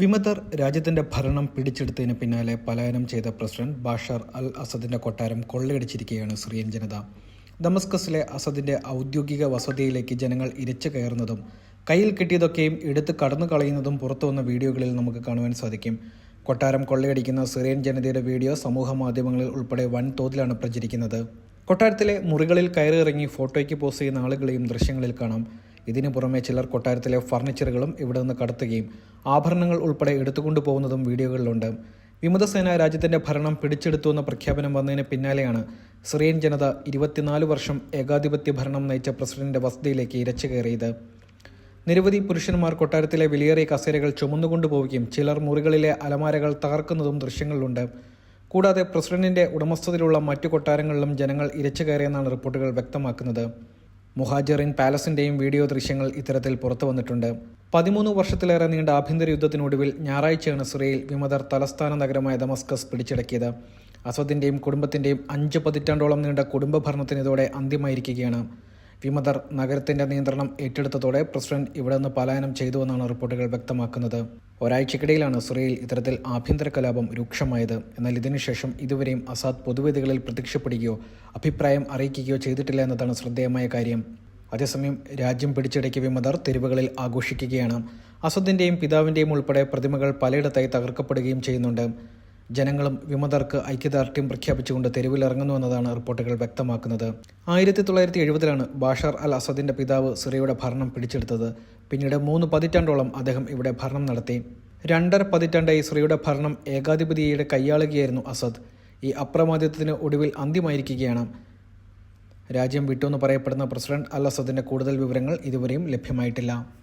വിമതർ രാജ്യത്തിന്റെ ഭരണം പിടിച്ചെടുത്തതിന് പിന്നാലെ പലായനം ചെയ്ത പ്രസിഡന്റ് ബാഷർ അൽ അസദിന്റെ കൊട്ടാരം കൊള്ളയടിച്ചിരിക്കുകയാണ് സിറിയൻ ജനത. ദമസ്കസിലെ അസദിന്റെ ഔദ്യോഗിക വസതിയിലേക്ക് ജനങ്ങൾ ഇരച്ചു കയറുന്നതും കയ്യിൽ കിട്ടിയതൊക്കെയും എടുത്ത് കടന്നു കളയുന്നതും പുറത്തുവന്ന വീഡിയോകളിൽ നമുക്ക് കാണുവാൻ സാധിക്കും. കൊട്ടാരം കൊള്ളയടിക്കുന്ന സിറിയൻ ജനതയുടെ വീഡിയോ സമൂഹ മാധ്യമങ്ങളിൽ ഉൾപ്പെടെ വൻതോതിലാണ് പ്രചരിക്കുന്നത്. കൊട്ടാരത്തിലെ മുറികളിൽ കയറിയിറങ്ങി ഫോട്ടോയ്ക്ക് പോസ്റ്റ് ചെയ്യുന്ന ആളുകളെയും ദൃശ്യങ്ങളിൽ കാണാം. ഇതിനു പുറമെ ചിലർ കൊട്ടാരത്തിലെ ഫർണിച്ചറുകളും ഇവിടെ നിന്ന് കടത്തുകയും ആഭരണങ്ങൾ ഉൾപ്പെടെ എടുത്തുകൊണ്ടു പോകുന്നതും വീഡിയോകളിലുണ്ട്. വിമതസേന രാജ്യത്തിന്റെ ഭരണം പിടിച്ചെടുത്തു എന്ന പ്രഖ്യാപനം വന്നതിന് പിന്നാലെയാണ് സിറിയൻ ജനത ഇരുപത്തിനാല് വർഷം ഏകാധിപത്യ ഭരണം നയിച്ച പ്രസിഡന്റിന്റെ വസതിയിലേക്ക് ഇരച്ചു കയറിയത്. നിരവധി പുരുഷന്മാർ കൊട്ടാരത്തിലെ വിലയേറിയ കസേരകൾ ചുമന്നുകൊണ്ടുപോവുകയും ചിലർ മുറികളിലെ അലമാരകൾ തകർക്കുന്നതും ദൃശ്യങ്ങളിലുണ്ട്. കൂടാതെ പ്രസിഡന്റിന്റെ ഉടമസ്ഥതയിലുള്ള മറ്റു കൊട്ടാരങ്ങളിലും ജനങ്ങൾ ഇരച്ചു കയറിയെന്നാണ് റിപ്പോർട്ടുകൾ വ്യക്തമാക്കുന്നത്. മുഹാജിറിൻ പാലസിന്റെയും വീഡിയോ ദൃശ്യങ്ങൾ ഇത്തരത്തിൽ പുറത്തു വന്നിട്ടുണ്ട് പതിമൂന്ന് വർഷത്തിലേറെ നീണ്ട ആഭ്യന്തര യുദ്ധത്തിനൊടുവിൽ ഞായറാഴ്ചയാണ് സിറിയയിൽ വിമതർ തലസ്ഥാന നഗരമായ ദമസ്കസ് പിടിച്ചടക്കിയത്. അസദിന്റെയും കുടുംബത്തിന്റെയും അഞ്ച് പതിറ്റാണ്ടോളം നീണ്ട കുടുംബ ഭരണത്തിന് ഇതോടെ അന്ത്യമായിരിക്കുകയാണ്. വിമതർ നഗരത്തിന്റെ നിയന്ത്രണം ഏറ്റെടുത്തതോടെ പ്രസിഡന്റ് ഇവിടെ നിന്ന് പലായനം ചെയ്തുവെന്നാണ് റിപ്പോർട്ടുകൾ വ്യക്തമാക്കുന്നത്. ഒരാഴ്ചക്കിടയിലാണ് സിറിയയിൽ ഇത്തരത്തിൽ ആഭ്യന്തര കലാപം രൂക്ഷമായത്. എന്നാൽ ഇതിനുശേഷം ഇതുവരെയും അസാദ് പൊതുവേദികളിൽ പ്രത്യക്ഷപ്പെടുകയോ അഭിപ്രായം അറിയിക്കുകയോ ചെയ്തിട്ടില്ല എന്നതാണ് ശ്രദ്ധേയമായ കാര്യം. അതേസമയം രാജ്യം പിടിച്ചടക്കിയ വിമതർ തെരുവുകളിൽ ആഘോഷിക്കുകയാണ്. അസദിന്റെയും പിതാവിന്റെയും ഉൾപ്പെടെ പ്രതിമകൾ പലയിടത്തായി തകർക്കപ്പെടുകയും ചെയ്യുന്നുണ്ട്. ജനങ്ങളും വിമതർക്ക് ഐക്യദാർഢ്യം പ്രഖ്യാപിച്ചുകൊണ്ട് തെരുവിലിറങ്ങുന്നു എന്നതാണ് റിപ്പോർട്ടുകൾ വ്യക്തമാക്കുന്നത്. ആയിരത്തി തൊള്ളായിരത്തി എഴുപതിലാണ് ബാഷർ അൽ അസദിന്റെ പിതാവ് സിറിയയുടെ ഭരണം പിടിച്ചെടുത്തത്. പിന്നീട് മൂന്ന് പതിറ്റാണ്ടോളം അദ്ദേഹം ഇവിടെ ഭരണം നടത്തി. രണ്ടര പതിറ്റാണ്ടായി സിറിയയുടെ ഭരണം ഏകാധിപതിയുടെ കൈയാളുകയായിരുന്നു അസദ്. ഈ അപ്രമാദിത്വത്തിന് ഒടുവിൽ അന്ത്യമായിരിക്കുകയാണ്. രാജ്യം വിട്ടുവെന്ന് പറയപ്പെടുന്ന പ്രസിഡന്റ് അൽ അസദിന്റെ കൂടുതൽ വിവരങ്ങൾ ഇതുവരെയും ലഭ്യമായിട്ടില്ല.